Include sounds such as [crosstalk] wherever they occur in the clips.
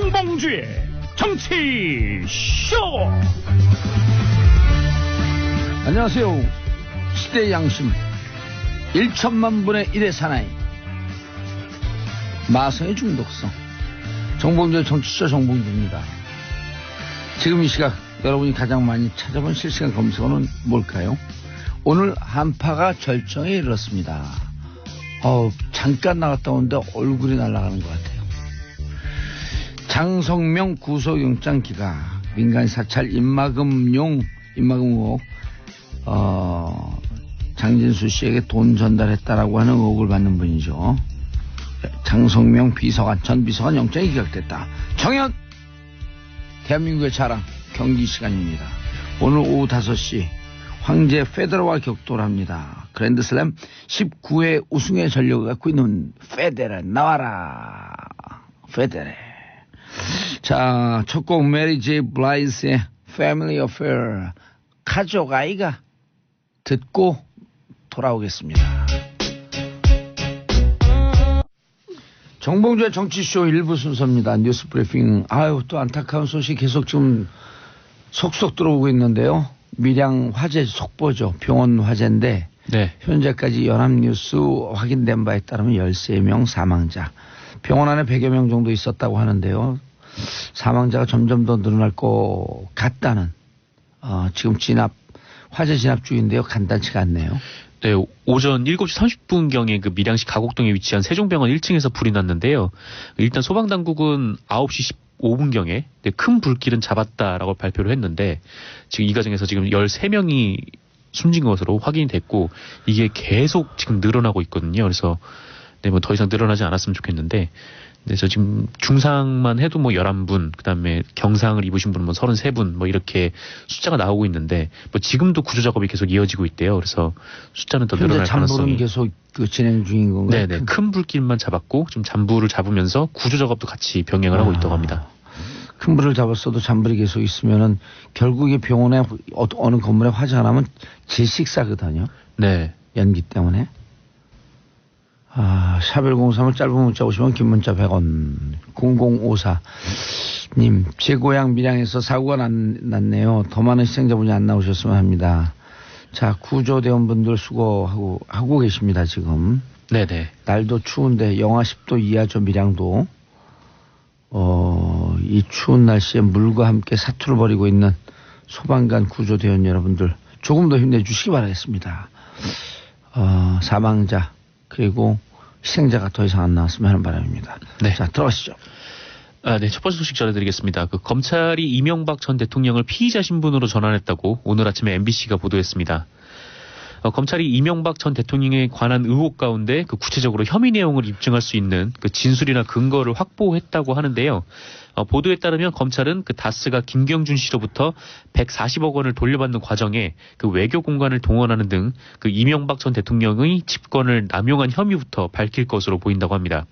정봉주의 정치 쇼. 안녕하세요. 시대 양심 1천만 분의 1의 사나이 마성의 중독성 정봉주의 정치쇼 정봉주입니다. 지금 이 시각 여러분이 가장 많이 찾아본 실시간 검색어는 뭘까요? 오늘 한파가 절정에 이르렀습니다. 어 잠깐 나갔다 오는데 얼굴이 날아가는 것 같아요. 장성명 구속영장 기각 민간 사찰 입마금용 입마금 의혹 어, 장진수 씨에게 돈 전달했다라고 하는 의혹을 받는 분이죠. 장성명 비서관 전 비서관 영장이 기각됐다. 정현 대한민국의 자랑 경기 시간입니다. 오늘 오후 5시 황제 페데러와 격돌 합니다. 그랜드슬램 19회 우승의 전력을 갖고 있는 페데레 나와라. 페데레. 자, 첫 곡 메리 제이 블라이스의 Family Affair 가족 아이가 듣고 돌아오겠습니다. 정봉주의 정치쇼 일부 순서입니다. 뉴스 브리핑. 아유, 또 안타까운 소식 계속 좀 속속 들어오고 있는데요. 밀양 화재 속보죠. 병원 화재인데 네. 현재까지 연합뉴스 확인된 바에 따르면 13명 사망자. 병원 안에 100여 명 정도 있었다고 하는데요. 사망자가 점점 더 늘어날 것 같다는 어, 지금 진압 화재 진압 중인데요. 간단치가 않네요. 네, 오전 7시 30분경에 그 밀양시 가곡동에 위치한 세종병원 1층에서 불이 났는데요. 일단 소방당국은 9시 15분경에 큰 불길은 잡았다라고 발표를 했는데 지금 이 과정에서 지금 13명이 숨진 것으로 확인이 됐고 이게 계속 지금 늘어나고 있거든요. 그래서 네, 뭐 더 이상 늘어나지 않았으면 좋겠는데 그래서 지금 중상만 해도 뭐 11분, 그 다음에 경상을 입으신 분은 뭐 33분 뭐 이렇게 숫자가 나오고 있는데 뭐 지금도 구조 작업이 계속 이어지고 있대요. 그래서 숫자는 더 늘어날 가능성이 계속 그 진행 중인 건가요? 네네 큰 불길만 잡았고 지금 잠불을 잡으면서 구조 작업도 같이 병행을 하고 아. 있다고 합니다. 큰 불을 잡았어도 잠불이 계속 있으면은 결국에 병원에 어, 어느 건물에 화재가 나면 질식사거든요. 네. 연기 때문에. 아, 샤벨03을 짧은 문자 오시면 긴 문자 100원. 0054님, 제 고향 밀양에서 사고가 났, 났네요. 더 많은 시청자분이 안 나오셨으면 합니다. 자, 구조대원분들 수고하고, 하고 계십니다, 지금. 네네. 날도 추운데 영하 10도 이하죠, 밀양도. 어, 이 추운 날씨에 물과 함께 사투를 벌이고 있는 소방관 구조대원 여러분들 조금 더 힘내주시기 바라겠습니다. 어, 사망자 그리고 희생자가 더 이상 안 나왔으면 하는 바람입니다. 네. 자, 들어가시죠. 아, 네. 첫 번째 소식 전해드리겠습니다. 그 검찰이 이명박 전 대통령을 피의자 신분으로 전환했다고 오늘 아침에 MBC가 보도했습니다. 어, 검찰이 이명박 전 대통령에 관한 의혹 가운데 그 구체적으로 혐의 내용을 입증할 수 있는 그 진술이나 근거를 확보했다고 하는데요. 어, 보도에 따르면 검찰은 그 다스가 김경준 씨로부터 140억 원을 돌려받는 과정에 그 외교 공간을 동원하는 등 그 이명박 전 대통령의 집권을 남용한 혐의부터 밝힐 것으로 보인다고 합니다.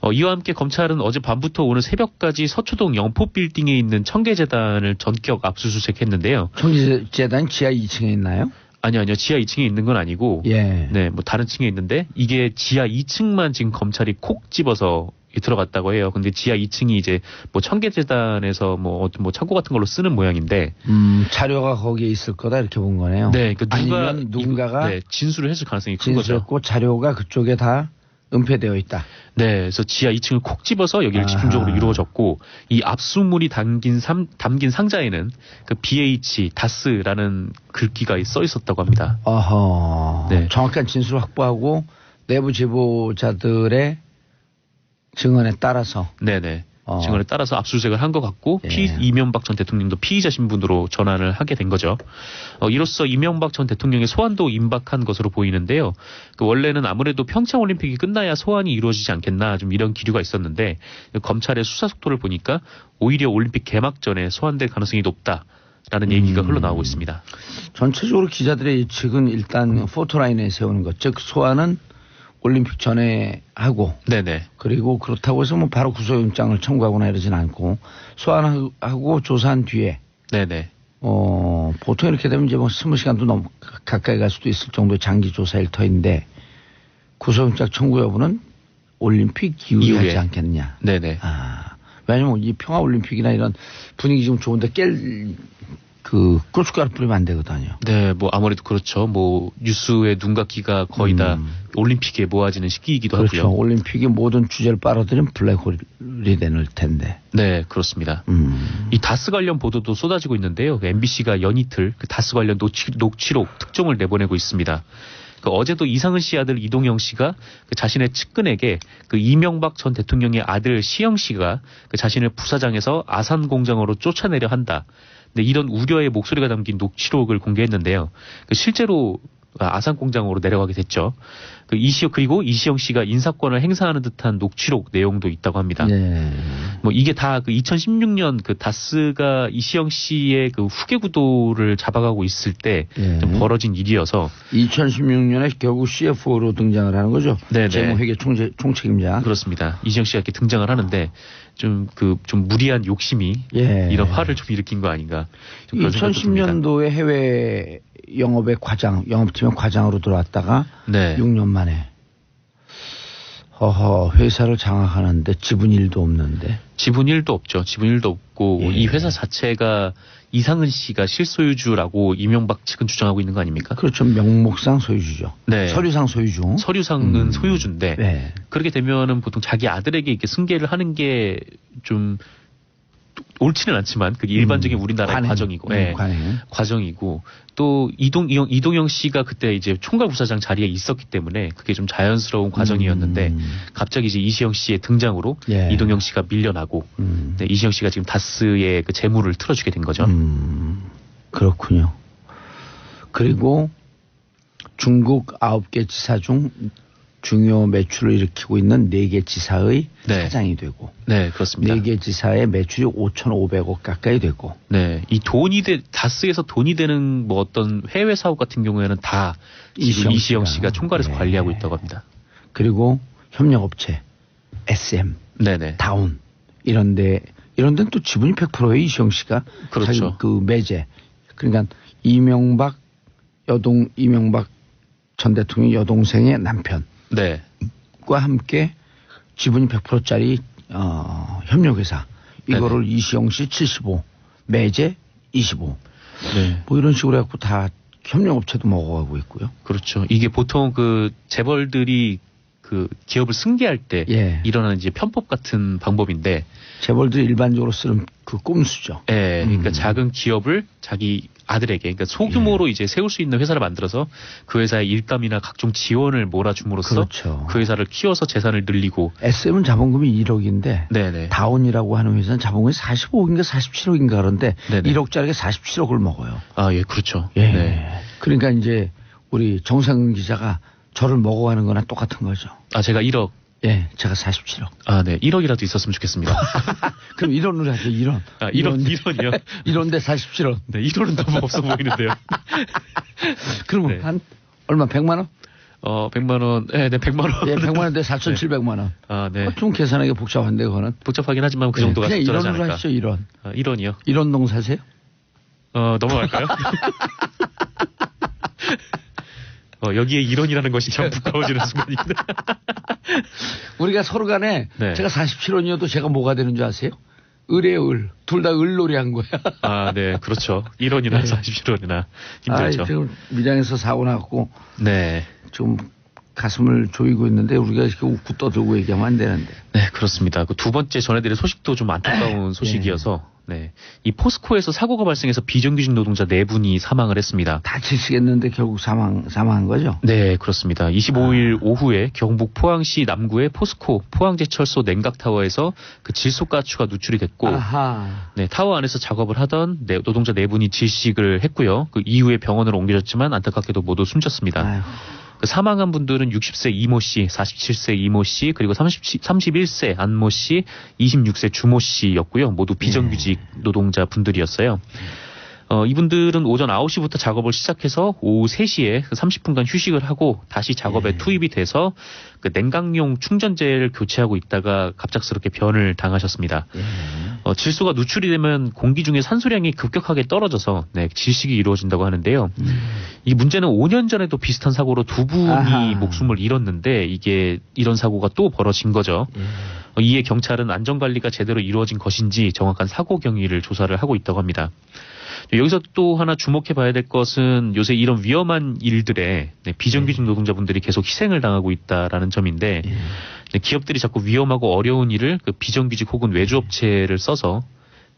어, 이와 함께 검찰은 어제 밤부터 오늘 새벽까지 서초동 영포 빌딩에 있는 청계재단을 전격 압수수색했는데요. 청지재단 지하 2층에 있나요? 아니요, 아니요. 지하 2층에 있는 건 아니고 예. 네, 뭐 다른 층에 있는데 이게 지하 2층만 지금 검찰이 콕 집어서 들어갔다고 해요. 근데 지하 2층이 이제 뭐 청계재단에서 뭐 어떤 뭐 창고 같은 걸로 쓰는 모양인데 음, 자료가 거기에 있을 거다 이렇게 본 거네요. 네, 그 누가 아니면 누군가가 네, 진술을 했을 가능성이 큰 거죠. 진술했고 자료가 그쪽에 다 은폐되어 있다. 네, 그래서 지하 2층을 콕 집어서 여기를. 집중적으로 이루어졌고 이 압수물이 담긴 삼, 담긴 상자에는 그 BH 다스라는 글귀가 써 있었다고 합니다. 어허. 네. 정확한 진술 확보하고 내부 제보자들의 증언에 따라서 네네. 어. 증언에 따라서 압수수색을 한 것 같고 예. 피, 이명박 전 대통령도 피의자 신분으로 전환을 하게 된 거죠. 어, 이로써 이명박 전 대통령의 소환도 임박한 것으로 보이는데요. 그 원래는 아무래도 평창 올림픽이 끝나야 소환이 이루어지지 않겠나 좀 이런 기류가 있었는데 그 검찰의 수사 속도를 보니까 오히려 올림픽 개막 전에 소환될 가능성이 높다 라는 얘기가 음. 흘러나오고 있습니다. 전체적으로 기자들의 예측은 일단 포토라인에 세우는 것, 즉 소환은 올림픽 전에 하고 네네. 그리고 그렇다고 해서 뭐 바로 구속영장을 청구하거나 이러진 않고 소환하고 조사한 뒤에 네네. 어 보통 이렇게 되면 이제 뭐 스무 시간도 넘 가까이 갈 수도 있을 정도의 장기 조사 일터인데 구속영장 청구 여부는 올림픽 이후에 이후에. 하지 않겠느냐. 네네. 아 왜냐면 이 평화올림픽이나 이런 분위기 좀 좋은데 깰, 그, 고춧가루 뿌리면 안 되거든요. 네, 뭐 아무래도 그렇죠. 뭐 뉴스의 눈과 귀가 거의 다 음. 올림픽에 모아지는 시기이기도 그렇죠. 하고요. 올림픽이 모든 주제를 빨아들이면 블랙홀이 되는 텐데. 네, 그렇습니다. 음. 이 다스 관련 보도도 쏟아지고 있는데요. 그 MBC가 연이틀 그 다스 관련 녹취, 녹취록 특종을 내보내고 있습니다. 그 어제도 이상은 씨 아들 이동영 씨가 그 자신의 측근에게 그 이명박 전 대통령의 아들 시영 씨가 그 자신을 부사장에서 아산 공장으로 쫓아내려 한다. 근데 이런 우려의 목소리가 담긴 녹취록을 공개했는데요. 그 실제로 아산 공장으로 내려가게 됐죠. 그 이시영 그리고 이시영 씨가 인사권을 행사하는 듯한 녹취록 내용도 있다고 합니다. 네. 뭐 이게 다 그 2016년 그 다스가 이시영 씨의 그 후계 구도를 잡아가고 있을 때 예. 좀 벌어진 일이어서 2016년에 결국 CFO로 등장을 하는 거죠. 네네. 재무회계 총재, 총책임자. 그렇습니다. 이시영 씨가 이렇게 등장을 하는데 좀 그좀 무리한 욕심이 예. 이런 화를 좀 일으킨 거 아닌가. 좀 그런 생각도 듭니다. 2010년도에 해외 영업의 과장, 영업 팀의 과장으로 들어왔다가 네. 6년 만에 허허 회사를 장악하는데 지분 일도 없는데 지분 일도 없죠. 지분 일도 없고 예. 이 회사 자체가 이상은 씨가 실소유주라고 이명박 측은 주장하고 있는 거 아닙니까? 그렇죠 명목상 소유주죠. 네. 서류상 소유주. 서류상은 음. 소유주인데 네. 그렇게 되면은 보통 자기 아들에게 이렇게 승계를 하는 게좀 옳지는 않지만 그게 일반적인 음, 우리나라의 관행. 과정이고, 음, 예, 관행. 과정이고 또 이동 이영, 이동영 씨가 그때 이제 총괄 부사장 자리에 있었기 때문에 그게 좀 자연스러운 과정이었는데 음. 갑자기 이제 이시영 씨의 등장으로 예. 이동영 씨가 밀려나고 음. 네, 이시영 씨가 지금 다스의 그 재물을 틀어주게 된 거죠. 음, 그렇군요. 그리고 중국 아홉 개 지사 중 중요 매출을 일으키고 있는 네 개 지사의 네. 사장이 되고 네, 그렇습니다. 네 개 지사의 매출이 5,500억 가까이 되고 네, 이 돈이 돼 다스에서 돈이 되는 뭐 어떤 해외 사업 같은 경우에는 다 이시영 이시영 씨가. 씨가 총괄해서 네. 관리하고 있다고 합니다. 그리고 협력업체 SM 네네. 다운 이런데 이런 데는 또 지분이 100%예요 이시영 씨가 그렇죠. 그 매제 그러니까 이명박 여동 이명박 전 대통령 여동생의 남편 과 네. 함께 지분이 100%짜리 어, 협력회사 이거를 이시영 씨 75, 매제 25. 네. 뭐 이런 식으로 해갖고 다 협력업체도 먹어가고 있고요. 그렇죠. 이게 보통 그 재벌들이 그 기업을 승계할 때 예. 일어나는 이제 편법 같은 방법인데, 재벌들이 일반적으로 쓰는 그 꼼수죠. 예, 그러니까 음. 작은 기업을 자기 아들에게, 그러니까 소규모로 이제 세울 수 있는 회사를 만들어서 그 회사의 일감이나 각종 지원을 몰아줌으로써 그렇죠. 그 회사를 키워서 재산을 늘리고, SM은 자본금이 1억인데 네네. 다운이라고 하는 회사는 자본금이 45억인가 47억인가 그런데 네네. 1억짜리가 47억을 먹어요. 아, 예, 그렇죠. 예. 네. 그러니까 이제 우리 정상근 기자가 저를 먹어가는 거나 똑같은 거죠. 아, 제가 1억, 예, 제가 47억. 아, 네, 1억이라도 있었으면 좋겠습니다. [laughs] 그럼 1원으로 하죠, 1원. 아, 1원, 1원이요? 1원대 47원. 네, 1원은 너무 없어 보이는데요. [laughs] 그러면 네. 한 얼마 100만 원? 어, 100만 원, 네, 네, 100만 원. 예, 100만 원대 4,700만 원. 아, 네. 어, 좀 계산하기 복잡한데 그거는. 복잡하긴 하지만 그 정도가 예, 그냥 적절하지 1원으로 않을까. 하시죠, 1원. 아, 1원이요. 1원 농 사세요? 어, 넘어갈까요? [laughs] 어, 여기에 1원이라는 것이 참 부끄러워지는 순간입니다. [laughs] 우리가 서로 간에 네. 제가 47원이어도 제가 뭐가 되는 줄 아세요? 을에 을. 둘 다 을놀이 한 거야. 아, 네, 그렇죠. 1원이나 네. 47원이나 아, 힘들죠. 지금 미장에서 사고 나갖고 네. 좀 가슴을 조이고 있는데 우리가 이렇게 웃고 떠들고 얘기하면 안 되는데. 네, 그렇습니다. 그 두 번째 전해드릴 소식도 좀 안타까운 소식이어서, 네. 이 포스코에서 사고가 발생해서 비정규직 노동자 네 분이 사망을 했습니다. 다치시겠는데 결국 사망, 사망한 거죠? 네, 그렇습니다. 25일 오후에 경북 포항시 남구의 포스코 포항제철소 냉각타워에서 그 질소가스가 누출이 됐고, 아하. 네, 타워 안에서 작업을 하던 네, 노동자 네 분이 질식을 했고요. 그 이후에 병원으로 옮겨졌지만 안타깝게도 모두 숨졌습니다. 아휴. 그 사망한 분들은 60세 이모 씨, 47세 이모 씨, 그리고 30, 31세 안모 씨, 26세 주모 씨였고요. 모두 비정규직 노동자 분들이었어요. 어, 이분들은 오전 9시부터 작업을 시작해서 오후 3시에 30분간 휴식을 하고 다시 작업에 예. 투입이 돼서 그 냉각용 충전재를 교체하고 있다가 갑작스럽게 변을 당하셨습니다. 예. 어, 질소가 누출이 되면 공기 중에 산소량이 급격하게 떨어져서 네, 질식이 이루어진다고 하는데요. 이 문제는 5년 전에도 비슷한 사고로 두 분이 아하. 목숨을 잃었는데 이게 이런 사고가 또 벌어진 거죠. 예. 어, 이에 경찰은 안전관리가 제대로 이루어진 것인지 정확한 사고 경위를 조사를 하고 있다고 합니다. 여기서 또 하나 주목해 봐야 될 것은 요새 이런 위험한 일들에 네, 비정규직 노동자분들이 계속 희생을 당하고 있다라는 점인데 예. 네, 기업들이 자꾸 위험하고 어려운 일을 그 비정규직 혹은 외주업체를 써서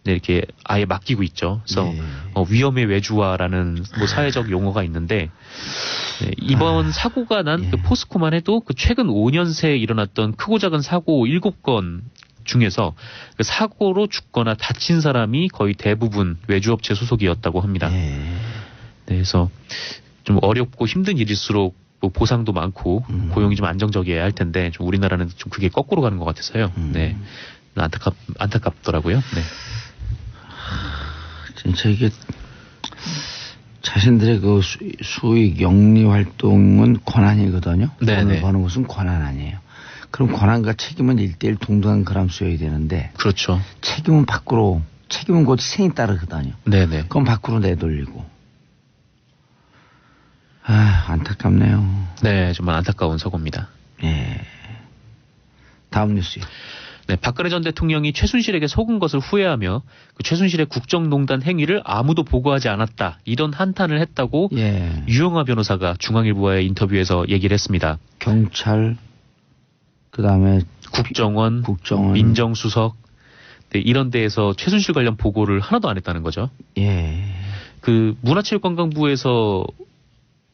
네, 이렇게 아예 맡기고 있죠. 그래서 예. 어, 위험의 외주화라는 뭐 사회적 용어가 있는데 네, 이번 아, 사고가 난 예. 그 포스코만 해도 그 최근 5년 새에 일어났던 크고 작은 사고 7건 중에서 그 사고로 죽거나 다친 사람이 거의 대부분 외주업체 소속이었다고 합니다. 예. 네, 그래서 좀 어렵고 힘든 일일수록 뭐 보상도 많고 음. 고용이 좀 안정적이어야 할 텐데 좀 우리나라는 좀 그게 거꾸로 가는 것 같아서요. 음. 네, 안타깝 안타깝더라고요. 네. 진짜 이게 자신들의 그 수, 수익 영리 활동은 권한이거든요. 네, 돈을 네. 버는 것은 권한 아니에요. 그럼 권한과 책임은 일대일 동등한 그람수여야 되는데 그렇죠. 책임은 밖으로 책임은 곧 희생이 따르거든요. 네네. 그건 밖으로 내돌리고. 아 안타깝네요. 네, 정말 안타까운 사고입니다. 예. 다음 뉴스요. 네, 박근혜 전 대통령이 최순실에게 속은 것을 후회하며 그 최순실의 국정농단 행위를 아무도 보고하지 않았다 이런 한탄을 했다고 예. 유영아 변호사가 중앙일보와의 인터뷰에서 얘기를 했습니다. 경찰 그 다음에 국정원, 국정원 민정수석 네, 이런 데에서 최순실 관련 보고를 하나도 안 했다는 거죠. 예. 그 문화체육관광부에서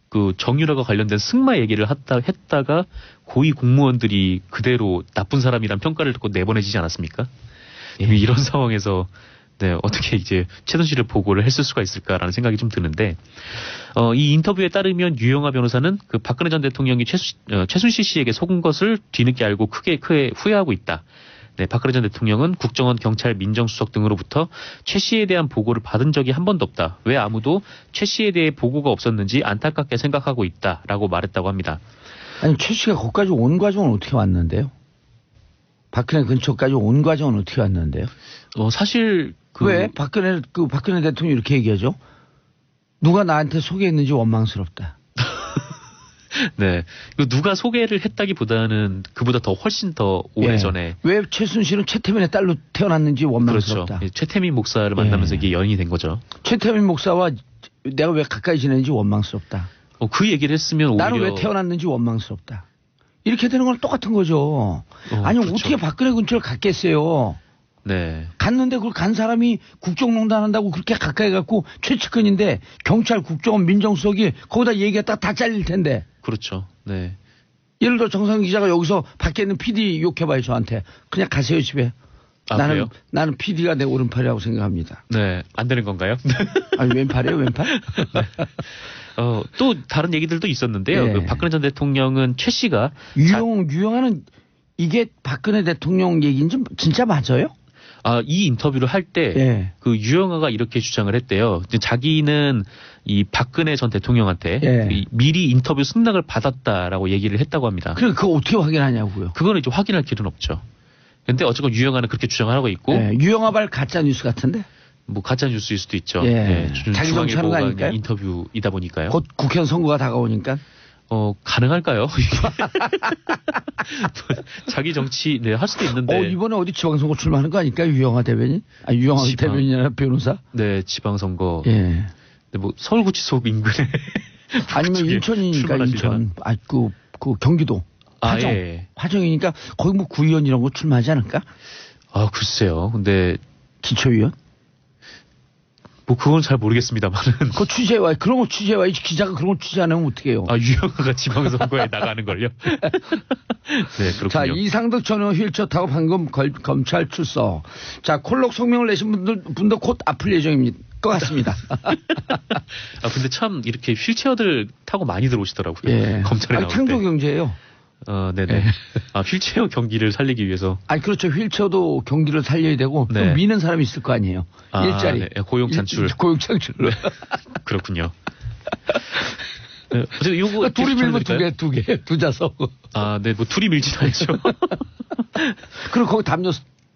그 정유라가 관련된 승마 얘기를 했다, 했다가 고위 공무원들이 그대로 나쁜 사람이란 평가를 듣고 내보내지지 않았습니까? 예. 이런 [laughs] 상황에서 네, 어떻게 이제 최순실을 보고를 했을 수가 있을까라는 생각이 좀 드는데 어, 이 인터뷰에 따르면 유영아 변호사는 그 박근혜 전 대통령이 최수, 어, 최순실 씨에게 속은 것을 뒤늦게 알고 크게 크게 후회하고 있다. 네, 박근혜 전 대통령은 국정원, 경찰, 민정수석 등으로부터 최 씨에 대한 보고를 받은 적이 한 번도 없다. 왜 아무도 최 씨에 대해 보고가 없었는지 안타깝게 생각하고 있다라고 말했다고 합니다. 아니 최 씨가 거기까지 온 과정은 어떻게 왔는데요? 박근혜 근처까지 온 과정은 어떻게 왔는데요? 어, 사실 그 왜 박근혜 그 박근혜 대통령이 이렇게 얘기하죠? 누가 나한테 소개했는지 원망스럽다. [laughs] 네. 그 누가 소개를 했다기보다는 그보다 더 훨씬 더 오래 예. 전에 왜 최순실은 최태민의 딸로 태어났는지 그렇죠. 원망스럽다. 예, 최태민 목사를 만나면서 예. 이게 연인이 된 거죠. 최태민 목사와 내가 왜 가까이 지내는지 원망스럽다. 어, 그 얘기를 했으면 오히려 나는 왜 태어났는지 원망스럽다. 이렇게 되는 건 똑같은 거죠. 어, 아니 그렇죠. 어떻게 박근혜 근처를 갔겠어요? 네. 갔는데 그걸 간 사람이 국정농단 한다고 그렇게 가까이 갔고 최측근인데 경찰 국정원 민정수석이 거기다 얘기했다 다 잘릴 텐데 그렇죠. 네. 예를 들어 정상 기자가 여기서 밖에 있는 PD 욕해봐요 저한테 그냥 가세요 집에 아, 나는 그래요? 나는 PD가 내 오른팔이라고 생각합니다 네. 안 되는 건가요? [laughs] 아니 왼팔이에요 왼팔 [laughs] 어, 또 다른 얘기들도 있었는데요. 예. 그 박근혜 전 대통령은 최 씨가 유영 유영하는 이게 박근혜 대통령 얘기인지 진짜 맞아요? 아, 이 인터뷰를 할때 예. 그 유영아가 이렇게 주장을 했대요. 자기는 이 박근혜 전 대통령한테 예. 이 미리 인터뷰 승낙을 받았다라고 얘기를 했다고 합니다. 그래 그거 어떻게 확인하냐고요? 그거는 이제 확인할 길은 없죠. 근데 어쨌건 유영아는 그렇게 주장을 하고 있고 예, 유영아발 가짜 뉴스 같은데 뭐 가짜 뉴스일 수도 있죠. 예. 주- 자기 정치하는 거 중앙일보가 아닐까요? 인터뷰이다 보니까요. 곧 국회의원 선거가 다가오니까 어 가능할까요? [laughs] [laughs] 자기 정치 네할 수도 있는데 어 이번에 어디 지방선거 출마하는 거 아닐까 유영아 대변인? 아 유영아 지방. 대변인이 아니라 변호사? 네 지방선거 예. 네, 뭐 서울구치소 인근에 아니면 [laughs] 인천이니까? 인천. 아그 그 경기도 아, 화정. 예. 화정이니까 거기 뭐 구의원 이런 거 출마하지 않을까? 아 글쎄요. 근데 기초위원? 뭐 그건 잘 모르겠습니다만은 [laughs] 그거 취재와 그런 거 취재와 이 기자가 그런 거 취재 안 하면 어떡해요? 아 유영아가 지방선거에 나가는 걸요. [laughs] 네 그렇군요. 자, 이상득 전 의원 휠체어 타고 방금 걸- 검찰 출석. 자, 콜록 성명을 내신 분들, 분도 곧 아플 예정입니다. 것 같습니다. [laughs] 아 근데 참 이렇게 휠체어들 타고 많이 들어오시더라고요. 예. 검찰에 나올 창조 때. 경제예요. 어, 네네. 예. 아 휠체어 경기를 살리기 위해서 아니, 그렇죠. 휠체어도 경기를 살려야 되고, 또 네. 미는 사람이 있을 거 아니에요. 아, 일자리. 네. 고용. 일- 고용 찬출로. 그렇군요. 네, 어쨌든 요거 그 둘이 밀면 두? 개, 두 개, 두 자석. 아, 네, 뭐 둘이 밀진 않죠. [laughs] 그리고 거기 담요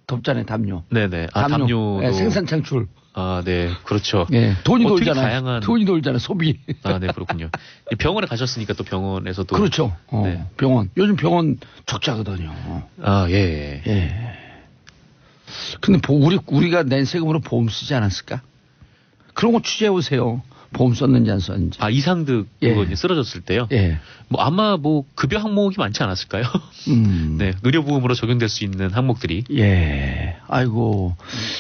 덥잖아요, 담요. 네네. 아, 담요. 예, 생산 창출. 아, 네. 그렇죠. 예, 돈이 어, 되게 돌잖아요. 다양한- 돈이 돌잖아요, 소비. 아, 네, 그렇군요. 병원에 가셨으니까 또 병원에서도. 그렇죠. 어, 네. 병원. 요즘 병원 적자거든요. 아, 예. 예. 근데 보- 우리, 우리가 낸 세금으로 보험 쓰지 않았을까? 그런 거 취재해 보세요. 보험 썼는지 안 썼는지. 아, 이상득 예. 의원이 쓰러졌을 때요? 예. 뭐 아마 뭐 급여 항목이 많지 않았을까요? 음. [laughs] 네, 의료보험으로 적용될 수 있는 항목들이. 예. 아이고.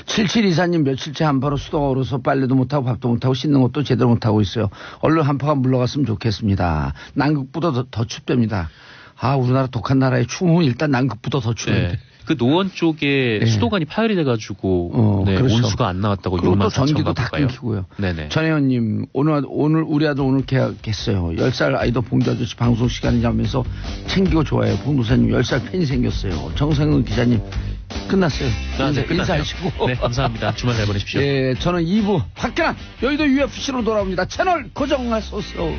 7724님 며칠째 한파로 수도가 얼어서 빨래도 못하고 밥도 못하고 씻는 것도 제대로 못하고 있어요. 얼른 한파가 물러갔으면 좋겠습니다. 남극보다 더, 더 춥답니다. 아, 우리나라 독한 나라의 추움은 일단 남극보다 더 추운데. 네. 그 노원 쪽에 예. 수도관이 파열이 돼가지고 어, 네, 그렇죠. 온수가 안 나왔다고 그리고 6만 또 4천 전기도 다. 끊기고요. 네네. 전혜원님, 오늘, 오늘 우리 아들 오늘 계약했어요. 10살 아이도 봉주 아저씨 방송 시간이라면서 챙기고 좋아요. 봉도사님 10살 팬이 생겼어요. 정상은 기자님 끝났어요. 아, 인사, 네. 인사하시고. 네, 감사합니다. 주말 잘 보내십시오. [laughs] 예, 저는 2부 확실한 여의도 UFC로 돌아옵니다. 채널 고정하소서.